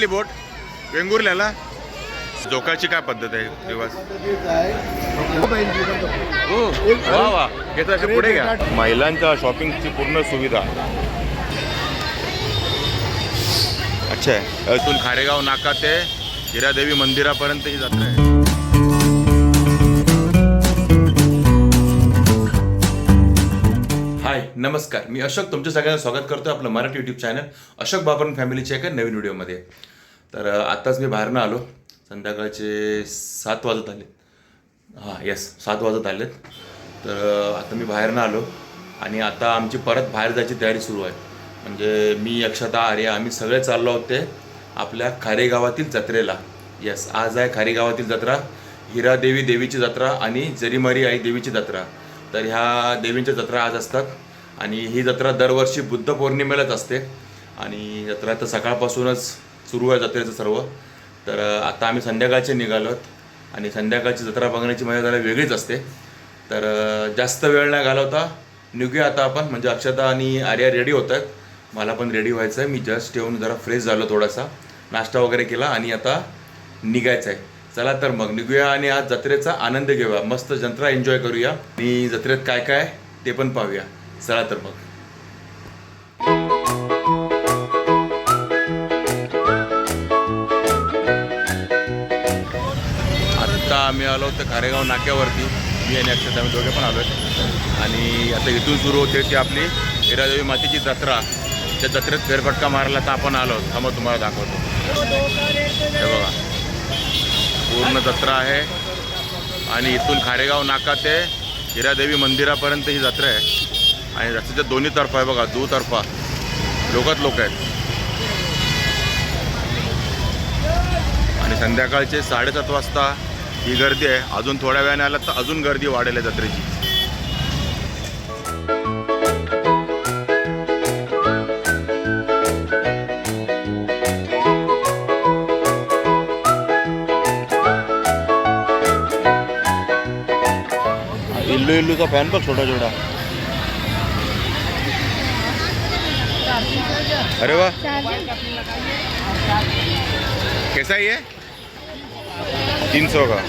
चालली बोट वेंगुर्ल्याला. जोकाची काय पद्धत आहे दिवस? हो. वा वा. घेता असे पुढे घ्या. महिलांच्या शॉपिंगची पूर्ण सुविधा. अच्छा. आहे इथून खारेगाव नाका ते हिरादेवी मंदिरापर्यंत ही जत्रा आहे. हाय नमस्कार. मी अशोक तुमच्या सगळ्यांना स्वागत करतो आपलं मराठी यूट्यूब चॅनल अशोक बाबरन फॅमिलीच्या एका नवीन व्हिडिओमध्ये तर आत्ताच मी बाहेरनं आलो. संध्याकाळचे सात वाजत आले. हां येस सात वाजत आलेत. तर आता मी बाहेरनं आलो आणि आता आमची परत बाहेर जायची तयारी सुरू आहे. म्हणजे मी अक्षता आर्य आम्ही सगळे चाललो आहोत ते आपल्या खारेगावातील जत्रेला. येस आज आहे खारेगावातील जत्रा. हिरादेवी देवीची जत्रा आणि जरीमारी आई देवीची जत्रा. तर ह्या देवींच्या जत्रा आज असतात. आणि ही जत्रा दरवर्षी बुद्ध पौर्णिमेलाच असते. आणि जत्रा तर सकाळपासूनच सुरू आहे जत्रेचं सर्व. तर आता आम्ही संध्याकाळचे निघालोत आणि संध्याकाळची जत्रा बघण्याची मजा जरा वेगळीच असते. तर जास्त वेळ नाही घालवता निघूया आता आपण. म्हणजे अक्षता आणि आर्या रेडी होत आहेत. मला पण रेडी व्हायचं आहे मी जस्ट येऊन जरा फ्रेश झालो थोडासा. नाश्ता वगैरे केला आणि आता निघायचं आहे चला तर मग निघूया आणि आज जत्रेचा आनंद घेऊया. मस्त जत्रा एन्जॉय करूया. आणि जत्रेत काय काय ते पण पाहूया. चला तर मग. आत्ता आम्ही आलो तर खारेगाव नाक्यावरती. मी आणि अक्षत आम्ही दोघे पण आलो आणि आता इथून सुरू होते ती आपली हिरादेवी मातेची जत्रा. त्या जत्रेत फेरफटका मारला तर आपण आलो. हा मग तुम्हाला दाखवतो. हे बघा. पूर्ण जत्रा आहे. आणि इथून खारेगाव नाका ते हिरादेवी मंदिरापर्यंत ही जत्रा आहे. आणि रस्त्याच्या दोन्ही तर्फा आहे बघा दुतर्फा लोकच लोक आहेत. आणि संध्याकाळचे साडेसात वाजता ही गर्दी आहे. अजून थोड्या वेळाने आलं तर अजून गर्दी वाढेल आहे जत्रेची. इल्लूचा फॅन बघ छोटा छोटा। अरे वाह। कैसा ही है तीन सौ का।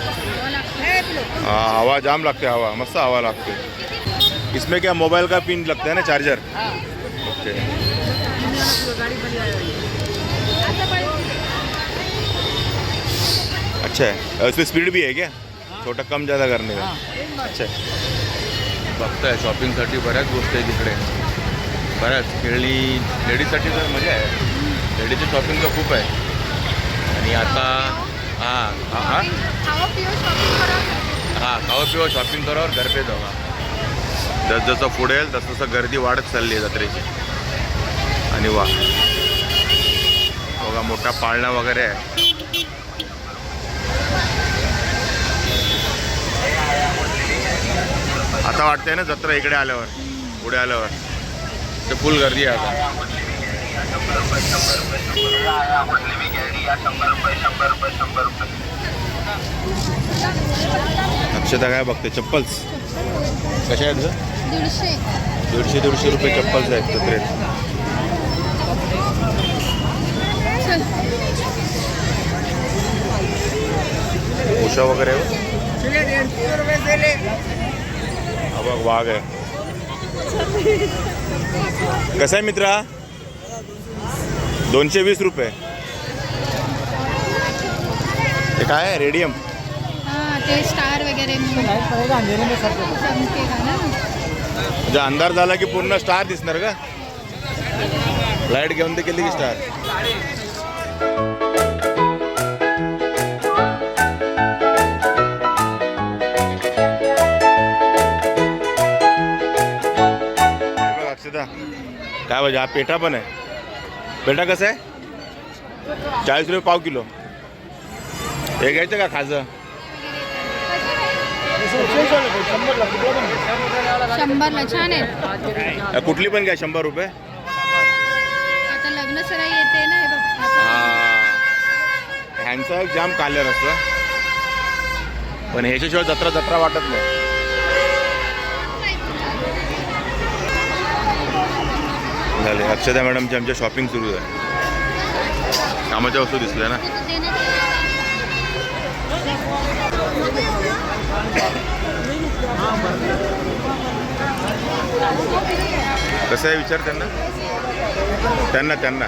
हाँ हवा जाम लगते हवा। मस्त हवा लगते इसमें क्या मोबाइल का पिन लगता है ना, चार्जर? ओके। अच्छा है। इसमें स्पीड भी है क्या? छोटा, कम ज़्यादा करने का। अच्छा बघताय शॉपिंगसाठी बऱ्याच गोष्टी आहेत तिकडे बऱ्याच. खेळणी लेडीजसाठी तर मजा आहे. लेडीजची शॉपिंग तर खूप आहे. आणि आता हां हां हां. हां खावं पिवं शॉपिंग करावर घर पे जावा. जस जसं पुढे येईल तसतसं गर्दी वाढत चालली आहे जत्रेची. आणि वा. बघा मोठा पाळणा वगैरे आहे. आता वाटतंय ना जत्रा इकडे आल्यावर पुढे आल्यावर. ते फुल गर्दी आहे आता. अक्षता काय बघते? चप्पल्स. कशा आहेत ग? दीडशे. दीडशे रुपये चप्पल्स आहेत जत्रेत चल उषा वगैरे बघ. हा वाघ आहे कसं आहे मित्रा? दोनशे वीस रुपये। ते काय आहे? रेडियम? हाँ ते स्टार वगैरे म्हणजे अंधार झाला की पूर्ण स्टार दिसणार का? लाईट घेऊन ते केली की स्टार. अक्षदा काय पाहिजे हा पेठा पण आहे पेठा कसं आहे चाळीस रुपये पाव किलो हे घ्यायचं का खाजं शंभरला छान आहे कुठली पण घ्या शंभर रुपये आता लग्न सराई येते ना हे बघ हा ह्यांचं एक जाम कालर असतं पण ह्याच्याशिवाय जत्रा जत्रा वाटत नाही झाले. अक्षदा मॅडमची आमच्या शॉपिंग सुरू आहे कामाच्या वस्तू दिसल्या ना. कसं आहे विचार त्यांना? त्यांना त्यांना.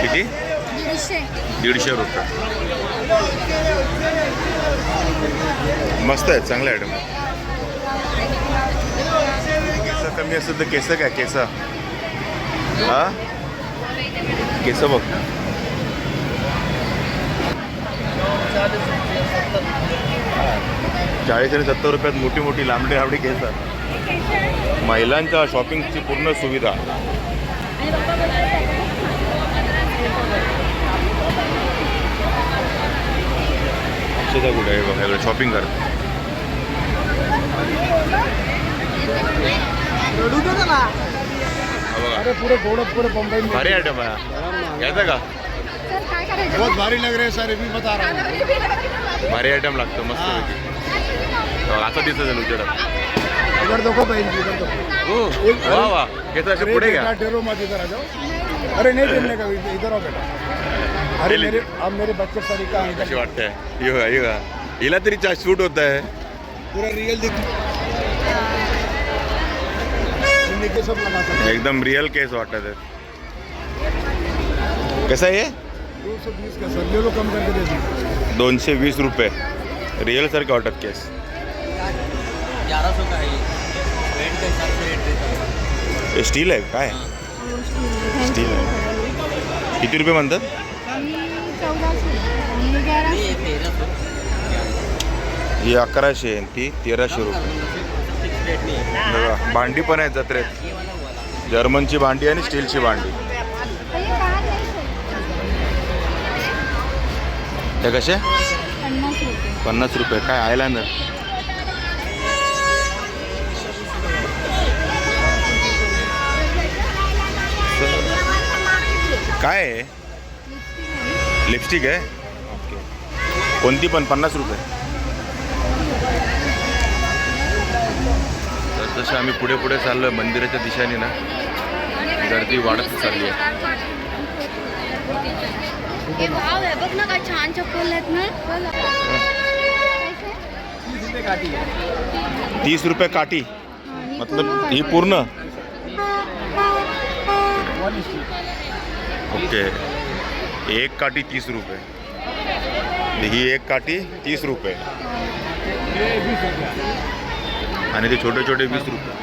किती? दीडशे. दीडशे रुपये. मस्त आहे चांगलं आयटम केस कमी असेल तर केस काय केस. हा? केस बघ. चाळीस आणि सत्तर रुपयात मोठी मोठी लांबडी लांबडी केस. महिलांच्या शॉपिंगची पूर्ण सुविधा. अक्षता कुठे आहे बघा शॉपिंग करत बघा. अरे पूरे गोड़े पूरे बम्बई में भारी आयटम आहे घ्यायचं का? सर काय करायचं बहुत भारी लग रहे हैं सर अभी बता रहा हूँ. भारी आयटम लागतं मस्त आता दिसत झालं उजेडात. इधर देखो बहन जी इधर देखो. वा वा. घेता पुढे घ्या. मत इधर आ जाओ अरे नहीं देखने का? इधर आओ बेटा. अरे ले मेरे अब मेरे बच्चे सर का कशी इधर वाटतंय ये बघा ये बघा हिला तरी शूट होत आहे पूरा रियल दिख के सब लगा सकते एकदम रिअल केस वाटत आहे कसं आहे हे? दो सौ बीस का सर ले लो कम करके दे दीजिए। दोनशे वीस रुपये रिअल सारखे वाटत केस ग्यारह सौ का है ये। रेट के हिसाब से रेट देता हूँ। हे स्टील आहे काय स्टील आहे किती रुपये म्हणतात आणि चौदाशे आणि तेराशे ये तेरह सौ ही अकराशे आहे ती तेराशे रुपये. भांडी पण आहेत जत्रेत. जर्मनची भांडी आणि स्टीलची भांडी. हे कसे? पन्नास रुपये पन्नास रुपये. काय आयलँडर? काय आहे? लिपस्टिक आहे. ओके कोणती पण पन्नास रुपये. तर जसं आम्ही पुढे पुढे चाललो मंदिराच्या दिशेने ना गर्दी वाढत चालली आहे. हे भाव आहे. बघ ना काय छान चप्पल आहेत ना. तीस रुपये काठी. मतलब ही पूर्ण. ओके. एक काठी तीस रुपये. ही एक काठी तीस रुपये. आणि ते छोटे छोटे वीस रुपये.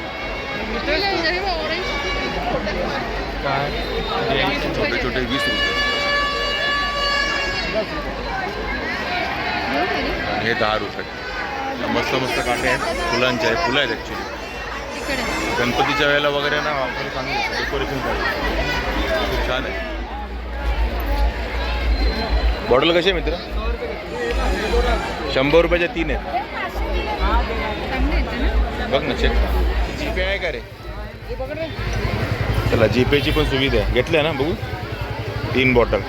छोटे छोटे वीस रुपये. हे दहा रुपये. मस्त मस्त काटे आहेत. फुलांचे आहेत. फुलं आहेत ॲक्च्युली गणपतीच्या वेळेला वगैरे ना ऑफर चांगली. डेकोरेशन पाहिजे खूप छान आहे. बॉटल कशी आहे मित्र? शंभर रुपयाच्या तीन आहेत. बघ ना चेक जीपे आहे का रे? चला जीपेची पण सुविधा आहे. घेतल्या ना बघू. तीन बॉटल.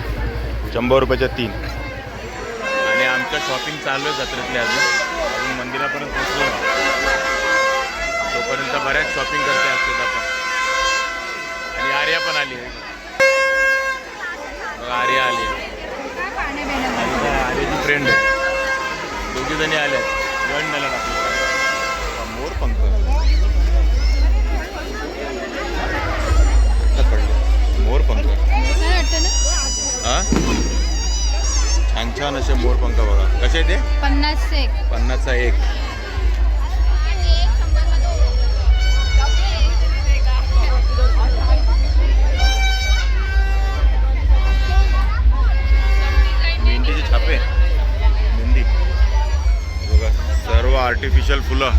शंभर रुपयाच्या तीन. आणि आमच्या शॉपिंग चालू आहे जत्रेतली अजून. अजून मंदिरापर्यंत पोहोचलो तोपर्यंत बऱ्याच शॉपिंग करते असते. जणी आल्या जॉईन झाल्या मोर पंख. मोर पंख हा? छान छान असे मोर पंख बघा. कसे ते? पन्नास एक. पन्नासचा एक. आर्टिफिशियल फुलं.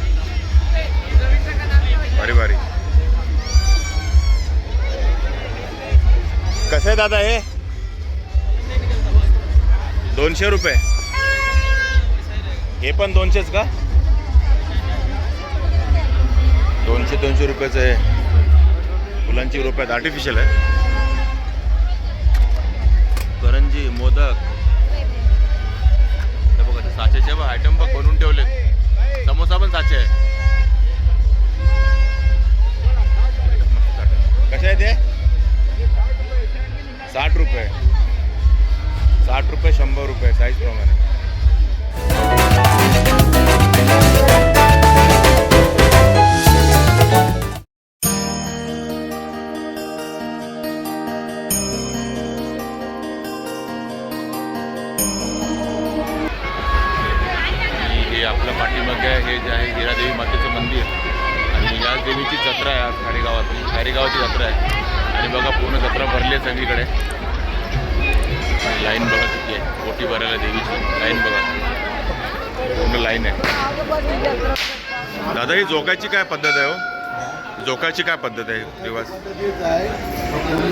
भारी भारी. कसं आहे दादा हे? दोनशे रुपये. हे पण दोनशेच का? दोनशे दोनशे रुपयाचं आहे फुलांची रुपयात आर्टिफिशियल आहे. करंजी मोदक. बघा साचेचे बघ आयटम बघ बनवून ठेवले समोसा पण साचे कसे आहे ते साठ रुपये. साठ रुपये शंभर रुपये. झोकायची काय पद्धत आहे हो? झोकायची काय पद्धत आहे दिवस?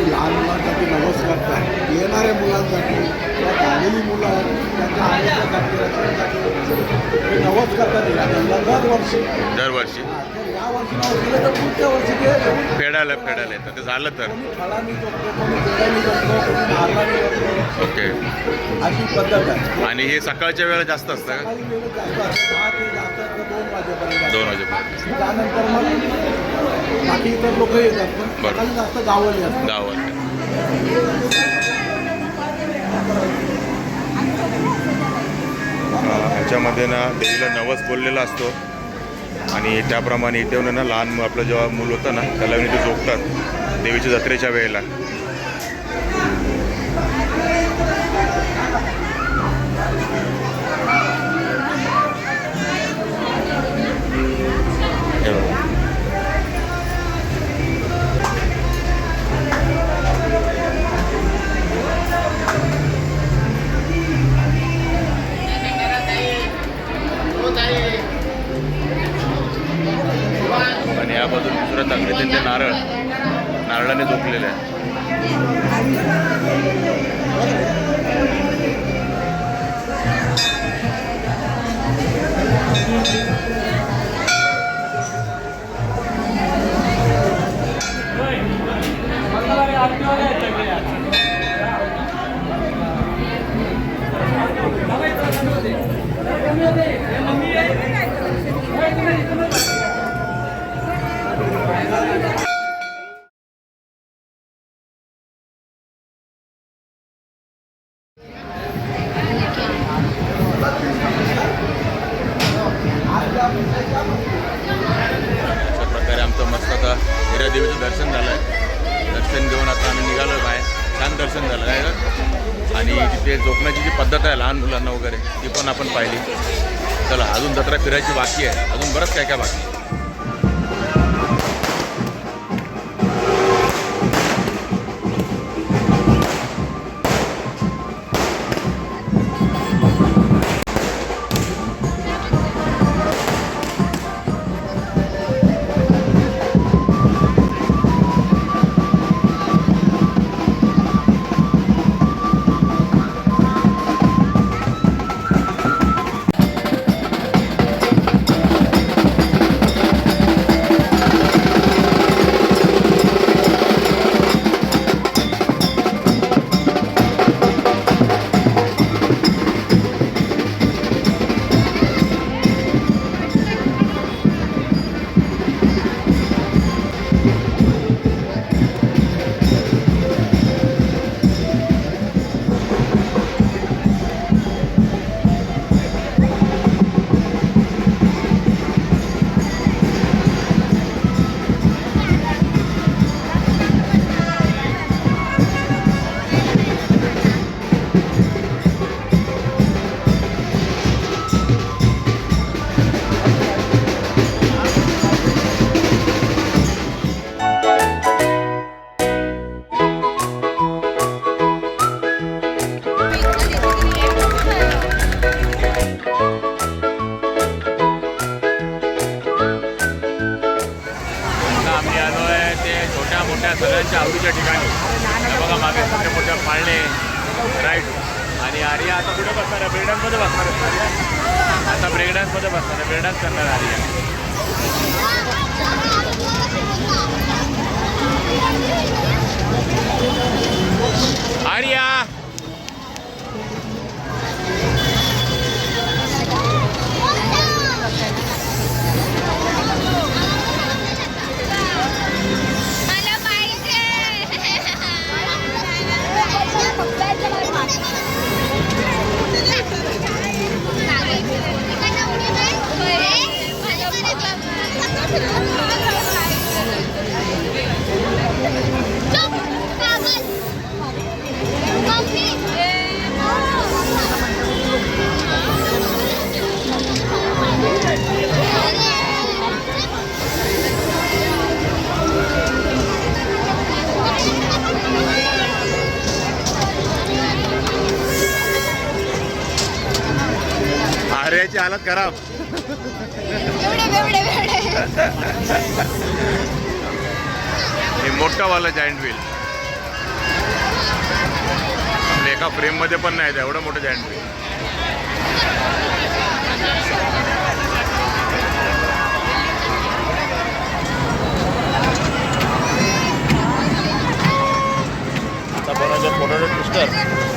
लहान करतात येणाऱ्या मुलांसाठी किंवा झालेली मुलं आहेत त्यांच्या आरोग्यासाठी रक्षणासाठी ते नवस करतात दरवर्षी दरवर्षी तर या वर्षी नवस केलं तर पुढच्या वर्षी ते येऊन फेडायला फेडायला येतं ते झालं तर. कोणी फळांनी जगतो कोणी पेड्याने जगतो कोणी नारळाने जगतो. ओके. अशी पद्धत आहे. आणि हे सकाळच्या वेळेला जास्त असतं का? सकाळी वेळ जास्त असते. दहा ते जास्त तर दोन वाजेपर्यंत दोन वाजेपर्यंत. त्यानंतर मग बाकी इतर लोक येतात पण बरं. सकाळी जास्त गावली असतात. ह्याच्यामध्ये ना देवीला नवस बोललेला असतो आणि त्याप्रमाणे इथे ना लहान आपलं जेव्हा मूल होतं ना त्याला येऊन इथे झोपतात देवीच्या जत्रेच्या वेळेला हे बघा. या बाजूला दुसऱ्या नारळ. नारळाने झोपलेले आहे तिथे जी पद्धत आहे लहान मुलांना वगैरे ती पण आपण पाहिली चला अजून जत्रा फिरायची बाकी आहे अजून बरंच काय काय बाकी आहे. आर्याची हालत खराब. एवढे एवढे एवढे. हे मोठावाला जायंट व्हील एका फ्रेममध्ये पण नाही एवढं मोठं जायंट व्हील आता बनवायचं पोटॅटो ट्विस्टर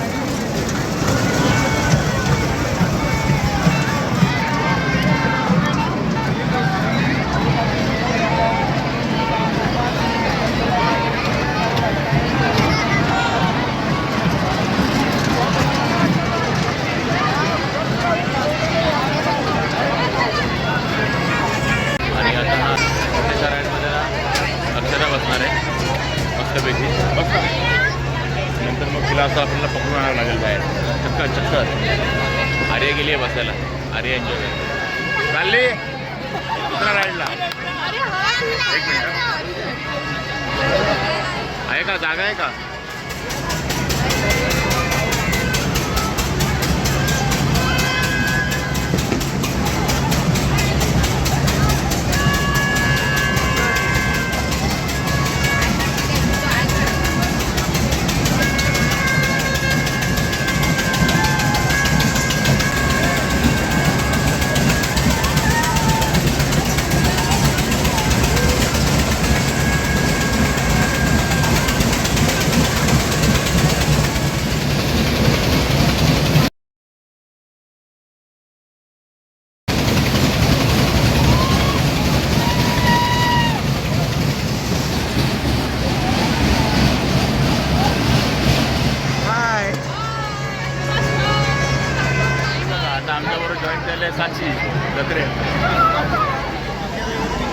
आमच्याबरोबर साची दत्रे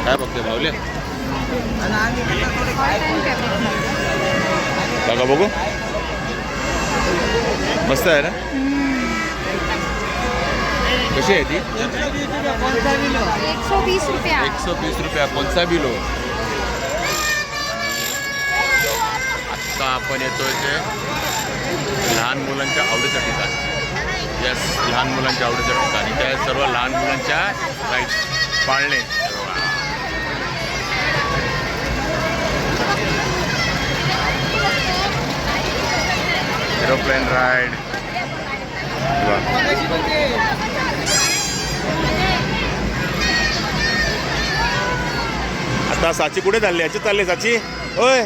काय बघते भावले बघा बघू? मस्त आहे ना? कशी आहे ती? एकशे वीस रुपया एक सौ रुपया कोणता बिलो? आत्ता आपण येतोय ते लहान मुलांच्या आवडीचा ठिकाण या लहान मुलांच्या आवडीचं ठिकाणी. त्या सर्व लहान मुलांच्या राईट पाळणे. एरोप्लेन राईड आता साची कुठे चालली? याची चालली साची. होय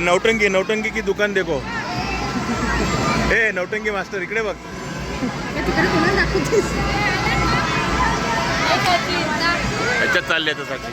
नौटंकी नौटंकी की दुकान देखो. ए नौटंकी मास्टर इकडे बघ. याच्यात चालली आता साची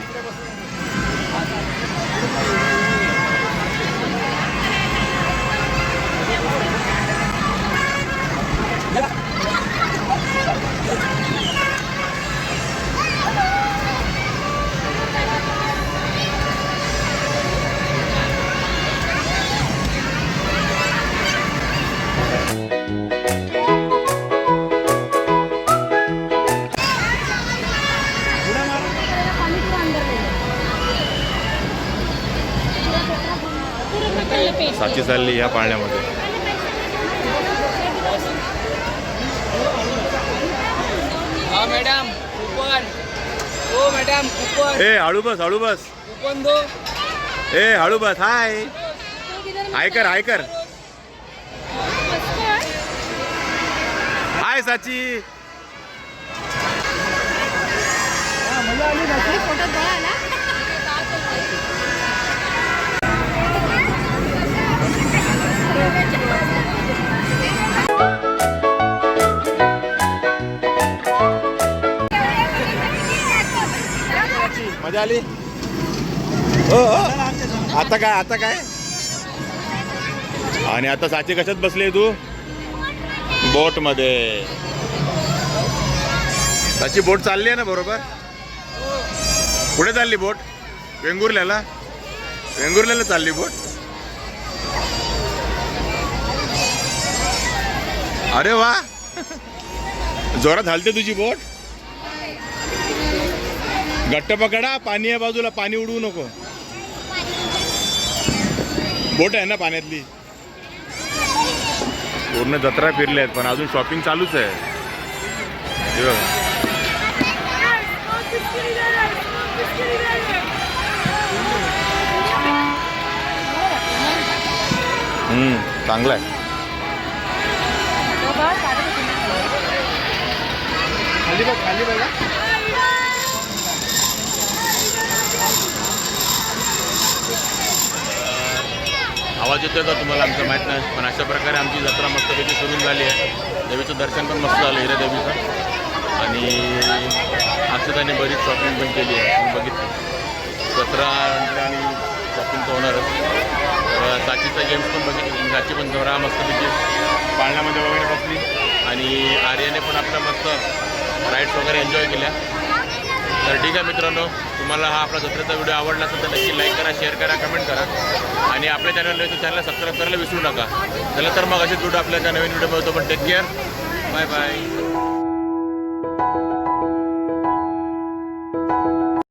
चालली या पाळण्यामध्ये. हाँ मैडम कूपन. ओ मैडम कूपन. ए हळू बस हळू बस. कूपन दो. ए हळू बस हाय. हाय कर हाय कर हाय साची. मजा आली हो हो. आता काय आता काय? आणि आता साची कशात बसली तू? बोटमध्ये साची बोट चालली आहे ना बरोबर? कुठे चालली बोट? वेंगुर्ल्याला? वेंगुर्ल्याला चालली बोट? अरे वा. जोरात हलते तुझी बोट? घट्ट पकडा पाणी आहे बाजूला पाणी उडवू नको. बोट आहे ना पाण्यातली? पूर्ण जत्रा फिरल्या आहेत पण अजून शॉपिंग चालूच आहे. हे बघा. हम्म, चांगलं आहे. खाली बघ खाली बघा. आवाज येतो का तुम्हाला? आमचं माहीत नाही. पण अशा प्रकारे आमची जत्रा मस्तपैकी सुरू झाली आहे. देवीचं दर्शन पण मस्त झालं हिरा देवीचं. आणि अक्षताने बरीच शॉपिंग पण केली आहे. तुम्ही बघितली. जत्रा आणि शॉपिंग तर होणारच. तर साचीचा गेम्स पण बघितली. साची पण जोरा मस्तपैकी पाळण्यामध्ये वगैरे बसली. आणि आर्याने पण आपल्या मस्त राईड्स वगैरे एन्जॉय केल्या. तर ठीक आहे मित्रांनो तुम्हाला हा आपला जत्रेचा व्हिडिओ आवडला असेल तर नक्की लाईक करा शेअर करा कमेंट करा. आणि आपल्या चॅनल चॅनलला सबस्क्राईब करायला विसरू नका. चला तर मग असेच व्हिडिओ आपल्या नवीन व्हिडिओ मिळतो पण टेक केअर बाय बाय